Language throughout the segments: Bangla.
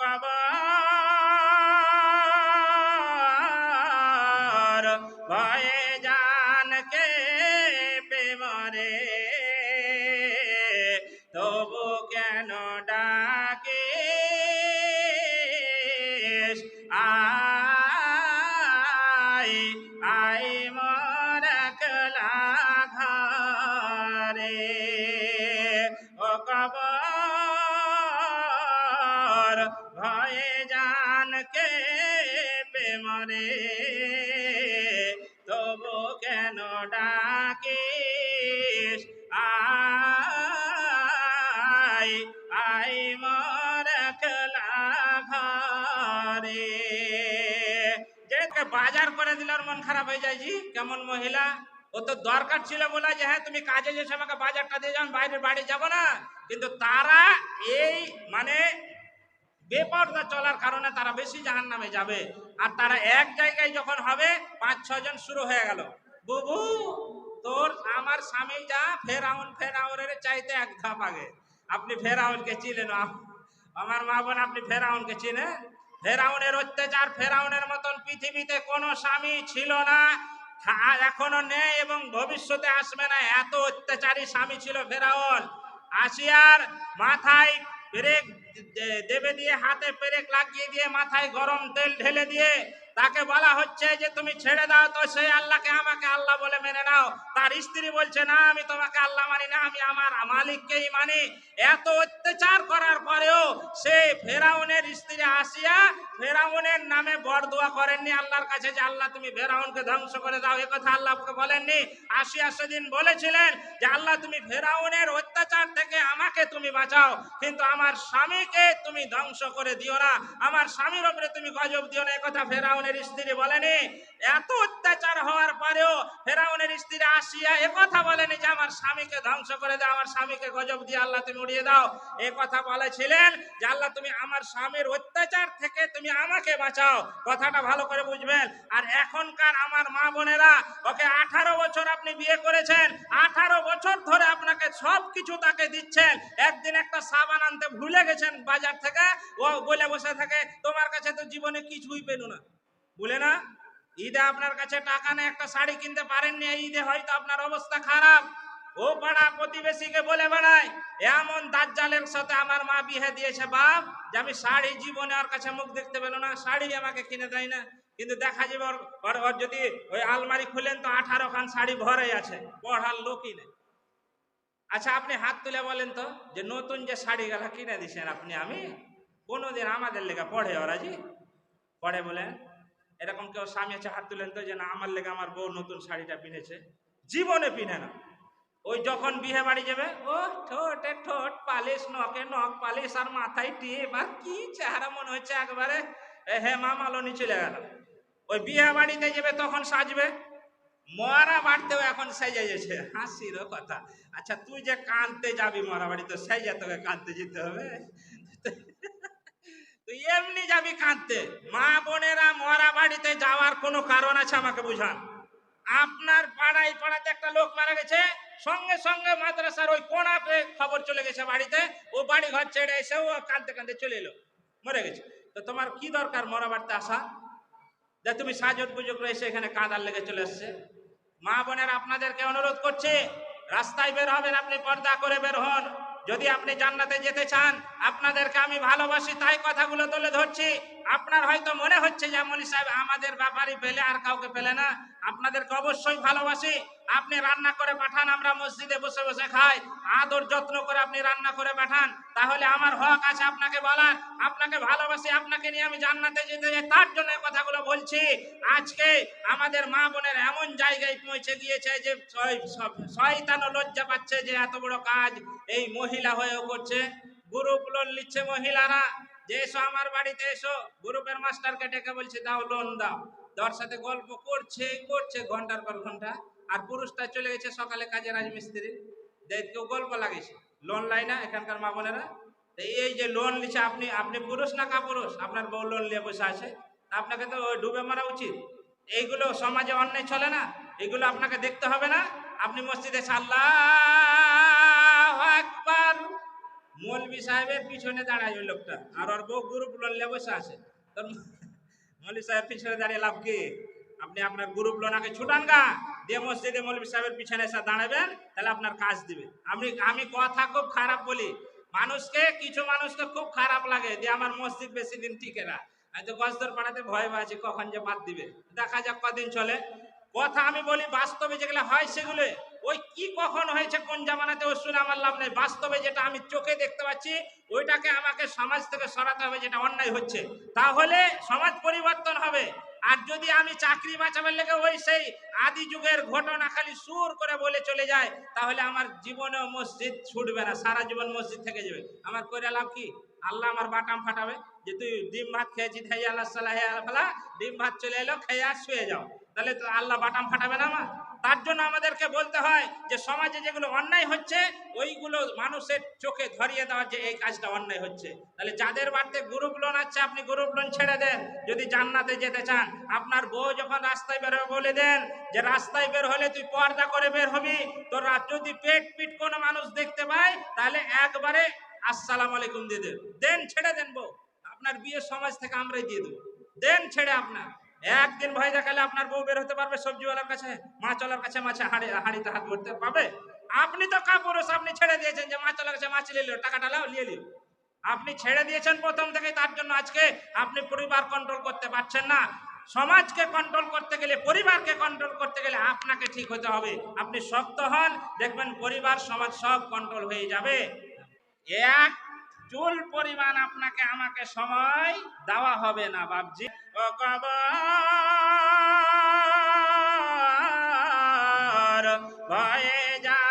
কবর ভয়ে জানকে প্রেমরে তবু কেন ডাকিস আই আই মর ঘরে যে বাজার করে দিল মন খারাপ হয়ে যায় জি কেমন মহিলা ও তো দরকার ছিল বলে যে হ্যাঁ তুমি কাজে যে আমাকে বাজারটা দিয়ে যান বাইরের বাড়ি যাব না কিন্তু তারা এই মানে বেপরদা চলার কারণে তারা বেশি জাহান নামে যাবে। আর তারা এক জায়গায় যখন হবে, পাঁচ ছজন শুরু হয়ে গেল। বুবু, তোর আমার স্বামী যা, ফেরাউন ফেরাউনের চাইতে এক ধাপ আগে। আপনি ফেরাউনকে চিনেন আমার মা বোন আপনি ফেরাউনকে চিনেন? ফেরাউনের অত্যাচার, ফেরাউনের মতন পৃথিবীতে কোনো স্বামী ছিল না। এখনও নেই এবং ভবিষ্যতে আসবে না। এত অত্যাচারী স্বামী ছিল ফেরাউন। আসিয়ার মাথায় পেরেক দে- দেবে দিয়ে হাতে পেরেক লাগিয়ে দিয়ে মাথায় গরম তেল ঢেলে দিয়ে তাকে বলা হচ্ছে যে তুমি ছেড়ে দাও তো সেই আল্লাহকে আমাকে আল্লাহ বলে মেনে নাও। তার স্ত্রী বলছে, না, আমি তোমাকে আল্লাহ মানি না, আমি আমার মালিককেই মানি। এত অত্যাচার করার পরেও সে ফেরাউনের স্ত্রী আসিয়া ফেরাউনের নামে বরদোয়া করেননি আল্লাহর কাছে যে, আল্লাহ, তুমি ফেরাউনকে ধ্বংস করে দাও। এ কথা আল্লাহকে বলেননি। আসিয়া সেদিন বলেছিলেন যে, আল্লাহ, তুমি ফেরাউনের অত্যাচার থেকে আমাকে তুমি বাঁচাও, কিন্তু আমার স্বামীকে তুমি ধ্বংস করে দিও না। আমার স্বামীর ওপরে তুমি গজব দিও না। এ কথা ফেরাউনের স্ত্রী বলেনি। এত অত্যাচার হওয়ার পরেও ফেরাউনের স্ত্রী আসিয়া কথা বলেনি যে, আমার স্বামীকে ধ্বংস করে দাও, আমার স্বামীকে গজব দিয়ে আল্লাহ তুমি উড়িয়ে দাও। এ কথা বলেছিলেন যে, আল্লাহ, তুমি আমার স্বামীর অত্যাচার থেকে তুমি আমাকে বাঁচাও। কথাটা ভালো করে বুঝবেন। আর এখনকার আমার মা বোনেরা, ওকে আঠারো বছর আপনি বিয়ে করেছেন, আঠারো বছর ধরে আপনাকে সব কিছু তাকে দিচ্ছেন। একদিন একটা সাবান আনতে ভুলে গেছেন বাজার থেকে, ও বলে বসে থাকে, তোমার কাছে তো জীবনে কিছুই পেল না। বলে না, ঈদে আপনার কাছে টাকা নেই, একটা শাড়ি কিনতে পারেননি ঈদে হয়তো আপনার অবস্থা খারাপ। ও পাড়া প্রতিবেশীকে বলে বেড়ায়, এমন দাজ্জালের সাথে আমার মা বিয়ে দিয়েছে, বাপ, যে আমি শাড়ি জীবনে ওর কাছে মুখ দেখতে পেল না শাড়ি আমাকে কিনে দেয় না। কিন্তু দেখা যাবে ওর, ওর- যদি ওই আলমারি খুলেন তো আঠারো খান শাড়ি ভরে আছে, পড়ার লোকই নেই। আচ্ছা আপনি হাত তুলে বলেন তো, যে নতুন যে শাড়ি গেলা কিনে দিছেন আপনি, আমি কোনোদিন আমাদের লেগে পড়ে ওরা জি পড়ে বলেন। এরকম কেউ স্বামী আছে, হাত তুলেন তো যে না, আমার লেগে আমার বউ নতুন শাড়িটা পিনেছে। জীবনে পিনে না। ওই যখন বিয়ে বাড়ি যাবে, ও ঠোঁটে ঠোঁট, পালিশ, নখে নখ, পালিশ আর মাথায় টিপ, আর কি চেহারা মনে হচ্ছে একবারে। হে মামালনি চলে গেল। ওই বিয়ে বাড়িতে যাবে, তখন সাজবে। মরা বাড়তেও এখন সেজে গেছে হাসিরও কথা। আচ্ছা তুই যে কানতে যাবি মরা বাড়িতে, সেজে তোকে কানতে যেতে হবে। তুই এমনি যাবি কাঁদতে, মা বোনেরা মরা বাড়িতে যাওয়ার কোনো কারণ আছে আমাকে বুঝান? আপনার পাড়ায় পাড়াতে একটা লোক মারা গেছে, সঙ্গে সঙ্গে মাদ্রাসার ওই কোনাতে খবর চলে গেছে বাড়িতে, ও বাড়ি ঘর ছেড়ে এসে ও কাঁদতে কাঁদতে চলে এলো, মরে গেছে। তো তোমার কি দরকার মরা বাড়িতে আসা? যে তুমি সাজত পুজো করে এসে এখানে কাঁদার লেগে চলে এসছে। মা বোনের আপনাদেরকে অনুরোধ করছে, রাস্তায় বের হবেন আপনি, পর্দা করে বের হন। যদি আপনি জান্নাতে যেতে চান আপনাদেরকে আমি ভালোবাসি তাই কথাগুলো তুলে ধরছি। আপনার হয়তো মনে হচ্ছে যে মনি সাহেব, আমাদের ব্যাপারই পেলে, আর কাউকে পেলে না। আপনাদেরকে অবশ্যই ভালোবাসি। আপনি রান্না করে পাঠান, আমরা মসজিদে বসে বসে খাই। আদর যত্ন করে আপনি রান্না করে পাঠান। তাহলে আমার হক আছে আপনাকে বলার। আপনাকে ভালোবাসি, আপনাকে নিয়ে আমি জান্নাতে যেতে চাই তার জন্য কথাগুলো বলছি। আজকে আমাদের মা বোনের এমন জায়গায় পৌঁছে গিয়েছে যে শয়তানও লজ্জা পাচ্ছে যে, এত বড় কাজ এই মহিলা হয়েও করছে। গ্রুপ লোন নিচ্ছে মহিলারা। যে এসো আমার বাড়িতে এসো, গ্রুপের মাস্টারকে ডেকে বলছে, দাও লোন দাও। তোর সাথে গল্প করছে করছে, ঘণ্টার পর ঘণ্টা। আর পুরুষটা চলে গেছে সকালে কাজে রাজমিস্ত্রি। কেউ গল্প লাগিয়েছে। লোন লাই না এখানকার মা বোনেরা। এই যে লোন নিচ্ছে আপনি আপনি পুরুষ না কা পুরুষ আপনার বউ লোন নিয়ে বসে আছে। আপনাকে তো ডুবে মারা উচিত। এইগুলো সমাজে অন্যায় চলে না? এগুলো আপনাকে দেখতে হবে না? আপনি মসজিদে আল্লাহ মৌলবি সাহেবের পিছনে দাঁড়ায় ওই লোকটা। আর ওর বউ গ্রুপ লড়লে বসে আছে। তোর মৌলবি সাহেব পিছনে দাঁড়িয়ে লাভ কি? আপনি আপনার গ্রুপ লোন আগে ছুটান গা। দিয়ে মসজিদে মৌলবি সাহেবের পিছনে এসে দাঁড়াবেন, তাহলে আপনার কাজ দিবে। আমি আমি কথা খুব খারাপ বলি। মানুষকে, কিছু মানুষকে খুব খারাপ লাগে যে আমার মসজিদ বেশি দিন টিকে না। আমি তো গজদর পাড়াতে ভয় পাচ্ছি, কখন যে বাদ দিবে। দেখা যাক কদিন চলে। কথা আমি বলি বাস্তবে যেগুলো হয় সেগুলো ওই কি কখন হয়েছে কোন জামানাতে ও শুনে আমার লাভ নেই। বাস্তবে যেটা আমি চোখে দেখতে পাচ্ছি, ওইটাকে আমাকে সমাজ থেকে সরাতে হবে, যেটা অন্যায় হচ্ছে। তাহলে সমাজ পরিবর্তন হবে। আর যদি আমি চাকরি বাঁচাবার লেগে ওই সেই আদি যুগের ঘটনা খালি সুর করে বলে চলে যায়, তাহলে আমার জীবনেও মসজিদ ছুটবে না, সারা জীবন মসজিদ থেকে যাবে। আমার করে লাভ কি? আল্লাহ আমার বাটাম ফাটাবে যে তুই ডিম ভাত খেয়েছি খাই আল্লাহ সাল্লাহ ডিম ভাত চলে এলো, খেয়ে আর শুয়ে যাও। তাহলে তো আল্লাহ বাটাম ফাটাবে না আমার। তার জন্য আমাদেরকে বলতে হয় যে সমাজে যেগুলো অন্যায় হচ্ছে, ওইগুলো মানুষের চোখে ধরিয়ে দেওয়া যে এই কাজটা অন্যায় হচ্ছে। তাহলে যাদের বাড়িতে গ্রুপ লোন আছে, আপনি গ্রুপ লোন ছেড়ে দেন। যদি জান্নাতে যেতে চান, আপনার বউ যখন রাস্তায় বের বলে দেন যে রাস্তায় বের হলে তুই পর্দা করে বের হবি। তোর যদি পেট পিট কোনো মানুষ দেখতে পায়, তাহলে একবারে আসসালাম আলাইকুম দিয়ে দেন দেন, ছেড়ে দেন বউ। আপনার বিয়ের সমাজ থেকে আমরাই দিয়ে দেবো। দেন, ছেড়ে আপনার। একদিন ভয় দেখালে আপনার বউ বের হতে পারবে সবজিওয়ালার কাছে, মাছওয়ালার কাছে, মাছে হাড়ি, হাড়িতে হাত ভরতে পাবে আপনি তো কাপুরুষ, আপনি ছেড়ে দিয়েছেন যে মাছওয়ালার কাছে মাছ নিয়ে টাকাটা লাও নিয়ে লিও আপনি ছেড়ে দিয়েছেন প্রথম থেকে, তার জন্য আজকে আপনি পরিবার কন্ট্রোল করতে পারছেন না। সমাজকে কন্ট্রোল করতে গেলে, পরিবারকে কন্ট্রোল করতে গেলে আপনাকে ঠিক হতে হবে। আপনি শক্ত হন, দেখবেন পরিবার, সমাজ সব কন্ট্রোল হয়ে যাবে। এক চুল পরিমাণ আপনাকে আমাকে সময় দেওয়া হবে না বাবজি ভয়ে জানকে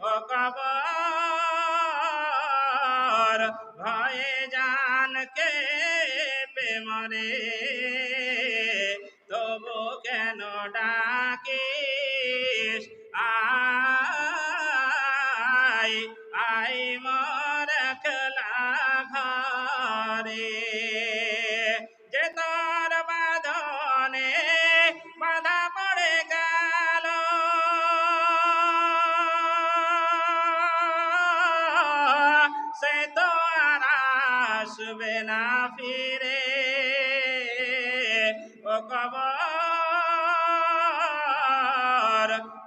ও কবর না ফিরে। ও কবর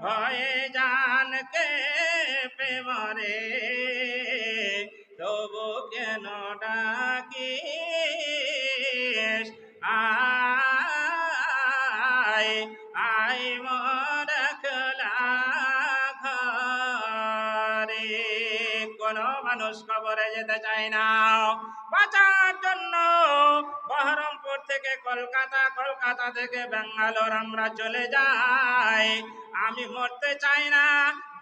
ভয়ে জানকে প্রেমরে। মানুষ কবরে যেতে চায় না। বাঁচার জন্য বহরমপুর থেকে কলকাতা কলকাতা থেকে ব্যাঙ্গালোর আমরা চলে যাই। আমি মরতে চাই না।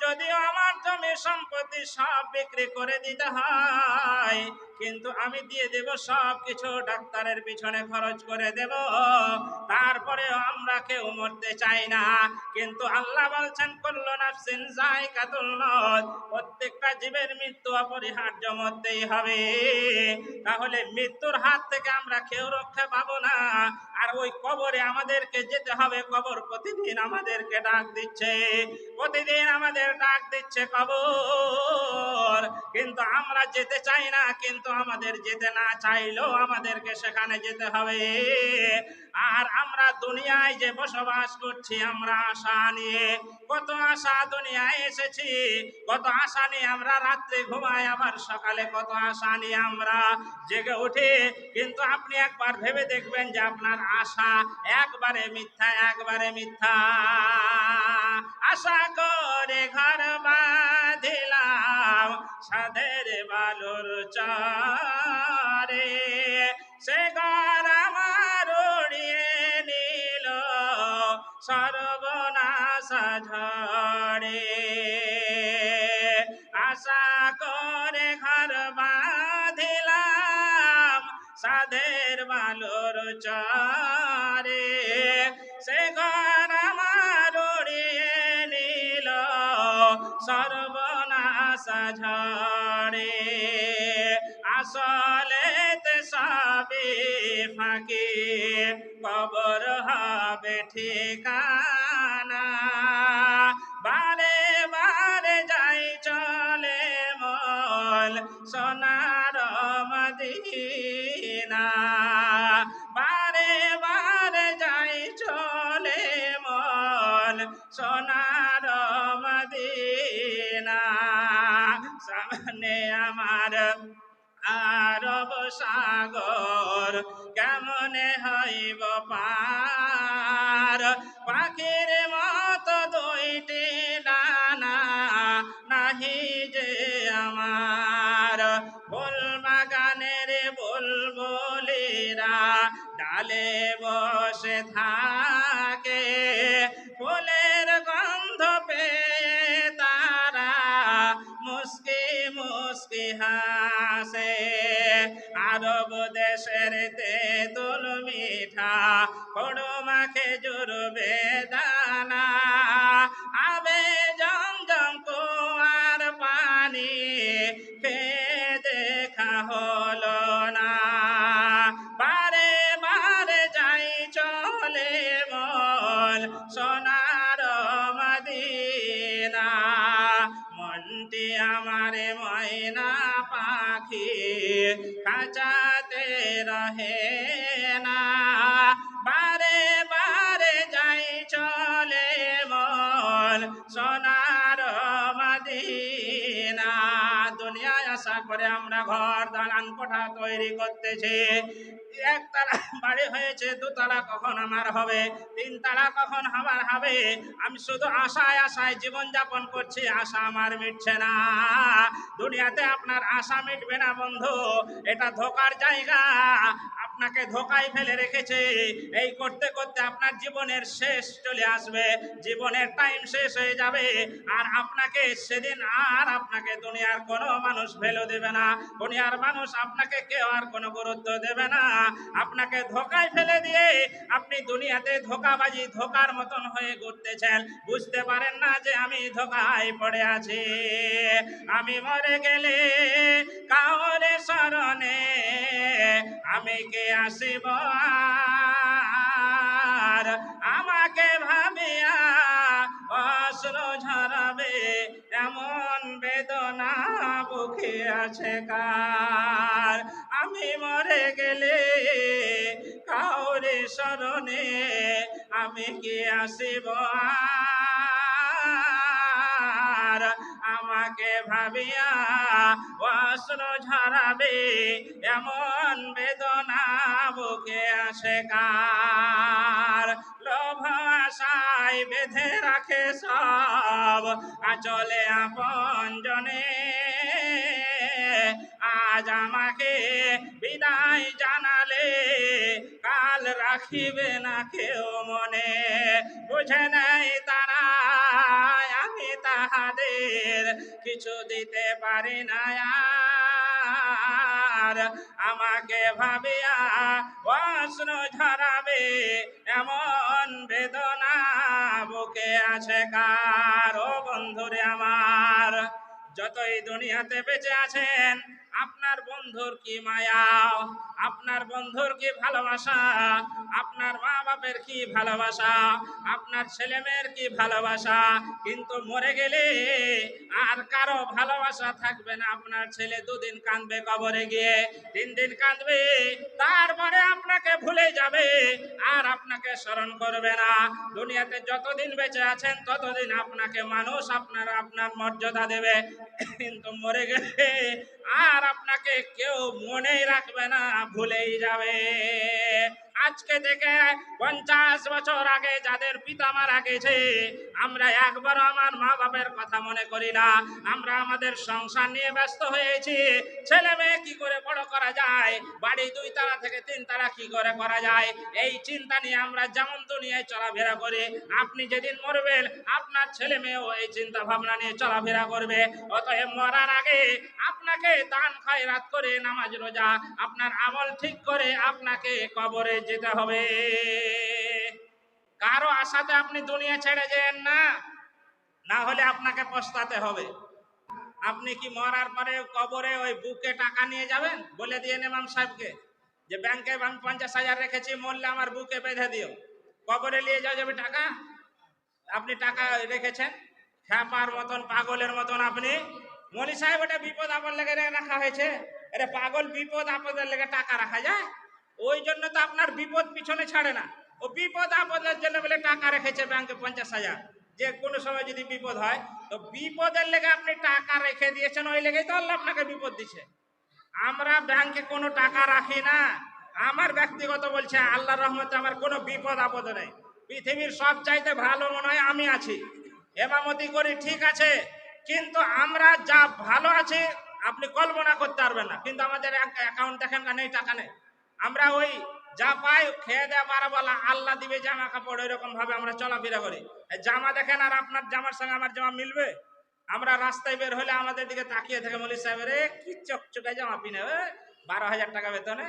যদিও আমার জমি সম্পত্তি সব বিক্রি করে দিতে হয়, কিন্তু আমি দিয়ে দেব সব কিছু ডাক্তারের পিছনে খরচ করে দেব। তারপরে আমরা কেউ মরতে চাই না। কিন্তু আল্লাহ বলছেন করল নাফসিন যাই কাতুল প্রত্যেকটা জীবের মৃত্যু অপরিহার্য মরতেই হবে। তাহলে মৃত্যুর হাত থেকে আমরা কেউ রক্ষা পাবো না। আর ওই কবরে আমাদেরকে যেতে হবে। কবর প্রতিদিন আমাদেরকে ডাক দিচ্ছে, প্রতিদিন আমাদের ডাক দিচ্ছে কবর কিন্তু আমরা যেতে চাই না, কিন্তু আমাদের যেতে না চাইলেও আমাদেরকে সেখানে যেতে হবে। আর আমরা দুনিয়ায় যে বসবাস করছি, আমরা আশা নিয়ে, কত আশা দুনিয়ায় এসেছি, কত আশা নিয়ে আমরা রাত্রে ঘুমাই, আবার সকালে কত আশা নিয়ে আমরা জেগে উঠি। কিন্তু আপনি একবার ভেবে দেখবেন যে আপনার আশা একবারে মিথ্যা একবারে মিথ্যা। আশা করে ঘর বাঁধিলাম সাধের বালুর চারে। সে ঘর আমার উড়িয়ে নিল সর্বনাশ ঝড়ে। আশা করে ঘর বাঁধিলাম সাধের বালুর চারে। সে ঘর আমার সর্বনাশ ঝরে আসলে সবে ফাঁকি, কবর হবে ঠিকানা। বারে বারে যাই চলে মল, সোনার মদিনা। সাগর কেমনে হইব পার? পাখির মতো দুইটি ডানা নাহি যে আমার। ফুল বাগানের বুলবুলিরা ডালে বসে থাকে। ফুলের গন্ধ পেয়ে তারা মুস্কি মুস্কি হাসে। আরব দেশের তেঁতুল মিঠা, পড়ো মাখে জোর বেদানা। আবে জমজম কুয়ার পানি, খেয়ে দেখা হলো না। বারে বারে যাই চলে মল সোনার মদিনা। মনটি আমারে ময়না खचाते रहे কোঠা তৈরি করতেছে? একতলা বাড়ি হয়েছে দুতলা কখন আমার হবে? তিনতলা কখন আমার হবে? আমি শুধু আশায় আশায় জীবনযাপন করছি, আশা আমার মিটছে না। দুনিয়াতে আপনার আশা মিটবে না, বন্ধু। এটা ধোকার জায়গা। আপনাকে ধোকায় ফেলে রেখেছে। এই করতে করতে আপনার জীবনের শেষ চলে আসবে। জীবনের টাইম শেষ হয়ে যাবে। আর আপনাকে সেদিন আর আপনাকে দুনিয়ার কোনো মানুষ ভ্যালু দেবে না। দুনিয়ার মানুষ আপনাকে কেউ আর কোনো গুরুত্ব দেবে না। আপনাকে ধোকায় ফেলে দিয়ে আপনি দুনিয়াতে ধোকাবাজি, ধোকার মতন হয়ে ঘুরতেছেন। বুঝতে পারেন না যে আমি ধোকায় পড়ে আছি। আমি মরে গেলে কাউরে স্মরণে আমি কে আসিব আমাকে ভাবিয়া অস্ত্র ঝরাবে, এমন বেদনা বুকে আছে কার। আমি মরে গেলে কাউরে স্মরণে আমি কি আসিব? আর আমাকে ভাবিয়া অস্ত্র ঝরাবে, এমন বেদনা বুকে আসে কার? লোভ আশায় বেঁধে রাখে সব আচলে আপন জনে। আজ আমাকে বিদায় জানালে, কাল রাখিবে না কেউ মনে। বুঝে নেই তারা তাহাদের কিছু দিতে পারি না আর। আমাকে ভাবিয়া অশ্ন ঝরাবে, এমন বেদনা বুকে আছে কার ও বন্ধুরে আমার। যতই দুনিয়াতে বেঁচে আছেন আপনার বন্ধুর কি মায়া, আপনার বন্ধুর কি ভালোবাসা, আপনার মা বাপের কি ভালোবাসা, আপনার ছেলে মেয়ের কি ভালোবাসা, কিন্তু মরে গেলে আর কারও ভালোবাসা থাকবে না। আপনার ছেলে দুদিন কাঁদবে কবরে গিয়ে, তিন দিন কাঁদবে, তারপরে আপনাকে ভুলে যাবে আর আপনাকে স্মরণ করবে না। দুনিয়াতে যতদিন বেঁচে আছেন, ততদিন আপনাকে মানুষ আপনার আপনার মর্যাদা দেবে। কিন্তু মরে গেলে আর আপনাকে কেউ মনেই রাখবে না ভুলেই যাবে। আজকে থেকে পঞ্চাশ বছর আগে যাদের পিতা মারা গেছে, আমরা একবার আমার মা বাপের কথা মনে করি না। আমরা আমাদের সংসার নিয়ে ব্যস্ত হয়েছি। ছেলে মেয়ে কি করে বড় করা যায়? বাড়ি দুই তালা থেকে তিন তালা কি করে করা যায়? এই চিন্তা নিয়ে আমরা যেমন দুনিয়ায় চলাফেরা করি, আপনি যেদিন মরবেন, আপনার ছেলে মেয়েও এই চিন্তা ভাবনা নিয়ে চলাফেরা করবে। অতএব মরার আগে আপনাকে দান খয়রাত করে, নামাজ রোজা, আপনার আমল ঠিক করে, আপনাকে কবরে যেতে হবে। কারও আশাতে আপনি দুনিয়া ছেড়ে যেন না না হলে আপনাকে পস্তাতে হবে। আপনি কি মরার পরে কবরে ওই বুকে টাকা নিয়ে যাবেন? বলে দিয়ে ইমাম সাহেবকে যে ব্যাংকে আমি পঞ্চাশ হাজার রেখেছি, মরলে আমার বুকে বেঁধে দিও। কবরে নিয়ে যাওয়া যাবে টাকা? আপনি টাকা রেখেছেন? খ্যাপার মতন, পাগলের মতন আপনি। মলি সাহেব, ওটা বিপদ আপদ লেগে রাখা হয়েছে। আরে পাগল, বিপদ আপদের লেগে টাকা রাখা যায়। ওই জন্য তো আপনার বিপদ পিছনে ছাড়ে না। ও বিপদ আপদের জন্য বলে টাকা রেখেছে ব্যাংকে পঞ্চাশ হাজার। যে কোনো সময় যদি বিপদ হয়, তো বিপদের লেগে আপনি টাকা রেখে দিয়েছেন, ওই লেগেই তো আল্লাহ আপনাকে বিপদ দিচ্ছে আমরা ব্যাংকে কোনো টাকা রাখি না। আমার ব্যক্তিগত বলছে, আল্লাহর রহমতে আমার কোনো বিপদ আপদ নেই। পৃথিবীর সব চাইতে ভালো মনে হয় আমি আছি। এমামতি করি ঠিক আছে, কিন্তু আমরা যা ভালো আছি, আপনি কল্পনা করতে পারবেন না। কিন্তু আমাদের অ্যাকাউন্ট দেখেন না, নেই, টাকা নেই। আমরা ওই যা পাই খেয়ে দেওয়া পারা বলা আল্লাহ দিবে জামা কাপড় এরকম ভাবে আমরা চলাফেরা করি। জামা দেখেন আর আপনার জামার সঙ্গে আমার জামা মিলবে? আমরা রাস্তায় বের হলে আমাদের দিকে তাকিয়ে থাকে মলি সাহেব রে কি চকচকে জামা পিনে বারো হাজার টাকা বেতনে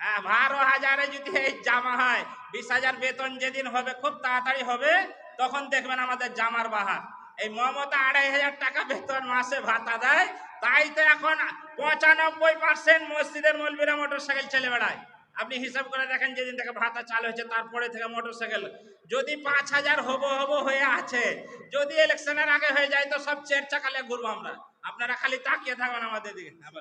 হ্যাঁ বারো হাজারে যদি এই জামা হয়, বিশ হাজার বেতন যেদিন হবে, খুব তাড়াতাড়ি হবে, তখন দেখবেন আমাদের জামার বাহার। এই মমতা আড়াই হাজার টাকা বেতন মাসে ভাতা দেয় তাই তো এখন পঁচানব্বই পার্সেন্ট মসজিদের মলবিরা মোটর সাইকেল চলে বেড়ায়। আপনি হিসাব করে দেখেন যেদিন থেকে ভাতা চালু হয়েছে, তারপরে থেকে মোটর সাইকেল যদি পাঁচ হাজার হব হব হয়ে আছে, যদি ইলেকশনের আগে হয়ে যায়, তো সব চের চাকালে ঘুরবো আমরা। আপনারা খালি তাকিয়ে থাকবেন আমাদের দিকে। হ্যাঁ।